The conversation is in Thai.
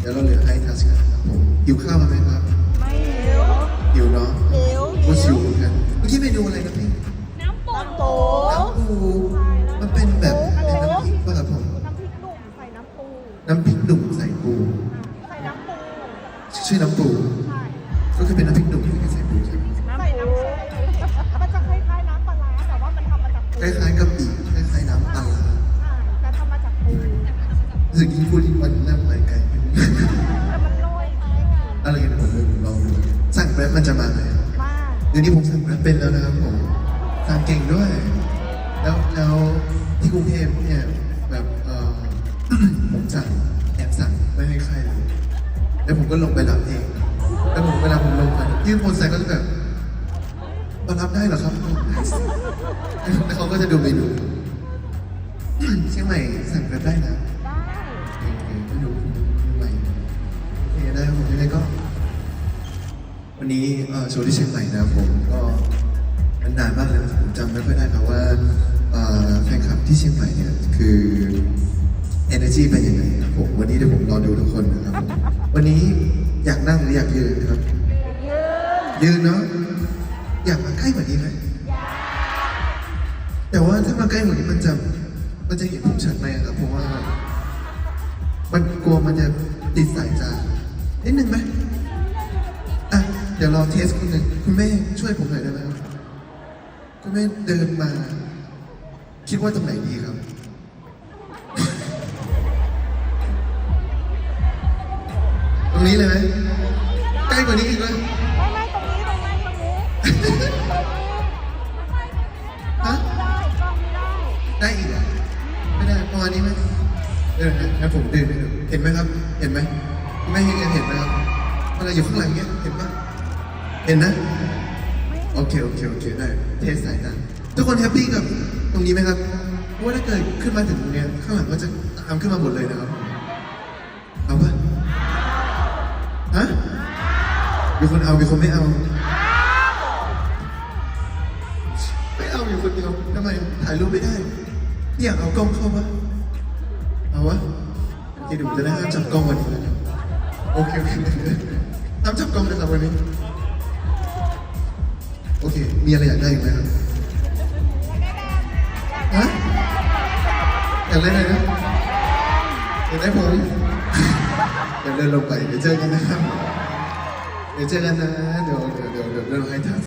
เดี๋ยวเราเหลือให้ทัสกันนะครับผมหิวข้าวมาไหมครับ ไม่หิวหิวเนาะหิวก็หิวเหมือนกันเมื่อกี้เมนูอะไรนะพี่น้ำปูน้ำปูน้ำปูมันเป็นแบบเป็นน้ำพริกป่ะครับผมน้ำพริกหนุ่มใส่น้ำปูน้ำพริกหนุ่มใส่ปูใส่น้ำปูชื่อน้ำปูใช่ก็คือเป็นน้ำพริกหนุ่มที่ใส่ปูใช่ไหมใส่น้ำปูมันจะคล้ายๆน้ำปลาร้าแต่ว่ามันทำมาจากปูคล้ายๆกะปิคล้ายๆน้ำปลาร้าใช่แต่ทำมาจากปูรู้สึกยิ่งพูดยิ่ง ล้ายกันอะไรกันผมลองดูสั่งแกร็บมันจะมาไหมมากเดี๋ยวนี้ผมสั่งแกร็บเป็นแล้วนะครับผมสั่งเก่งด้วย แล้วแล้วที่กรุงเทพเนี่ยแบบเออผมสั่งแอบสั่งไม่ให้ใครเลยแล้วผมก็ลงไปรับเองแล้วผมเวลาผมลงไปยื่นโพสต์ใส่ก็จะแบบมารับได้เหรอครับแล้วเขาก็จะดูเมนูเชียงใหม่สั่งแกร็บได้นะ วันนี้โชว์ที่เชียงใหม่นะผมก็มันนานมากเลยผมจำไม่ค่อยได้ครับว่าแฟนคลับที่เชียงใหม่เนี่ยคือ energy เป็นยังไงครับผมวันนี้เดี๋ยวผมรอดูทุกคนนะครับวันนี้อยากนั่งหรืออยากยืนครับ ยืนยืนเนาะอยากมาใกล้กว่านี้ไหมแต่ว่าถ้ามาใกล้กว่านี้มันจะมันจะเห็นผมชัดไหมครับเพราะว่า มันกลัวมันจะติดสายตานิดนึงไหม ดี๋ยวเราเทสคุณหนึ่งคุณแม่ช่วยผมหน่อยได้ไหมครับคุณแม่เดินมา คิดว่าตรงไหนดีครับ ตรงนี้เลยไหมใกล้กว่านี้อีกไหมไม่ไม่ตรงนี้ตรงนี้ตรงนี้ฮะได้กล้องไม่ได้ได้อีกเหรอไม่ได้ประมาณนี้ไหมเอองั้นผมเดินไปดูเห็นไหมครับ เห็นไหมคุณแม่เห็นเห็นไหมครับเวลาอยู่ข้างหลังเนี้ยเห็นปะ เห็นนะ โอเค โอเค โอเค ได้ เทสสายตาทุกคนแฮปปี้กับตรงนี้ไหมครับเพราะว่าถ้าเกิดขึ้นมาถึงตรงเนี้ยข้างหลังก็จะตามขึ้นมาหมดเลยนะครับ เอาปะฮะ มีคนเอา มีคนไม่เอา ไม่เอาอยู่คนเดียวทำไมถ่ายรูปไม่ได้ไม่อยากเอากล้องเข้าปะเอาวะโอเคเดี๋ยวผมจะได้ห้ามจับกล้องวันนี้โอเคโอเคห้ามจับกล้องนะครับวันนี้ มีอะไรอยากได้อีกไหมครับฮะอยากได้อะไรนะอยากได้ผมเดี๋ยวเดินลงไปเดี๋ยวเจอกันนะครับเดี๋ยวเจอกันนะเดี๋ยวเดี๋ยวเดี๋ยวเดี๋ยวเราให้ทัก